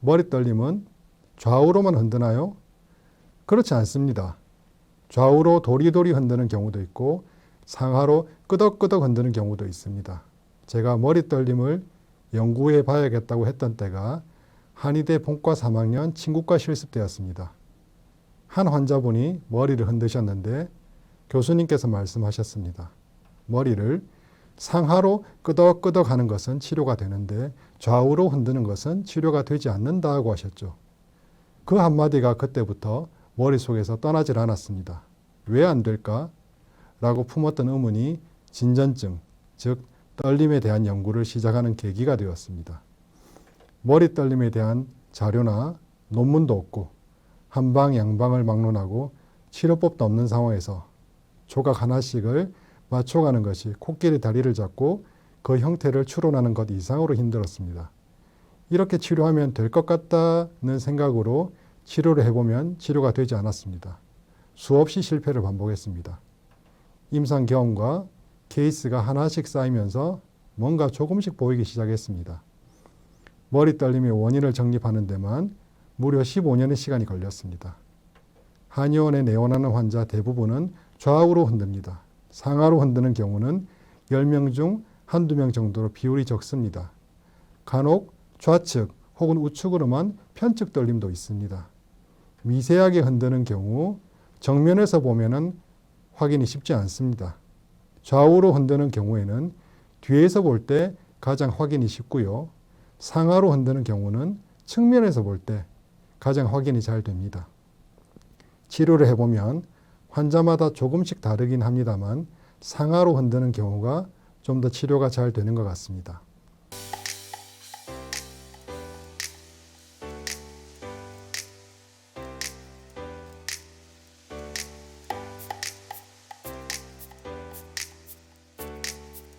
머리 떨림은 좌우로만 흔드나요? 그렇지 않습니다. 좌우로 도리도리 흔드는 경우도 있고 상하로 끄덕끄덕 흔드는 경우도 있습니다. 제가 머리 떨림을 연구해 봐야겠다고 했던 때가 한의대 본과 3학년 친구과 실습 때였습니다. 한 환자분이 머리를 흔드셨는데 교수님께서 말씀하셨습니다. 머리를 상하로 끄덕끄덕 하는 것은 치료가 되는데 좌우로 흔드는 것은 치료가 되지 않는다고 하셨죠. 그 한마디가 그때부터 머릿속에서 떠나질 않았습니다. 왜 안 될까? 라고 품었던 의문이 진전증, 즉 떨림에 대한 연구를 시작하는 계기가 되었습니다. 머리 떨림에 대한 자료나 논문도 없고 한방 양방을 막론하고 치료법도 없는 상황에서 조각 하나씩을 맞춰가는 것이 코끼리 다리를 잡고 그 형태를 추론하는 것 이상으로 힘들었습니다. 이렇게 치료하면 될 것 같다는 생각으로 치료를 해보면 치료가 되지 않았습니다. 수없이 실패를 반복했습니다. 임상 경험과 케이스가 하나씩 쌓이면서 뭔가 조금씩 보이기 시작했습니다. 머리 떨림의 원인을 정립하는 데만 무려 15년의 시간이 걸렸습니다. 한의원에 내원하는 환자 대부분은 좌우로 흔듭니다. 상하로 흔드는 경우는 10명 중 한두 명 정도로 비율이 적습니다. 간혹 좌측 혹은 우측으로만 편측 떨림도 있습니다. 미세하게 흔드는 경우 정면에서 보면은 확인이 쉽지 않습니다. 좌우로 흔드는 경우에는 뒤에서 볼 때 가장 확인이 쉽고요. 상하로 흔드는 경우는 측면에서 볼 때 가장 확인이 잘 됩니다. 치료를 해보면 환자마다 조금씩 다르긴 합니다만 상하로 흔드는 경우가 좀 더 치료가 잘 되는 것 같습니다.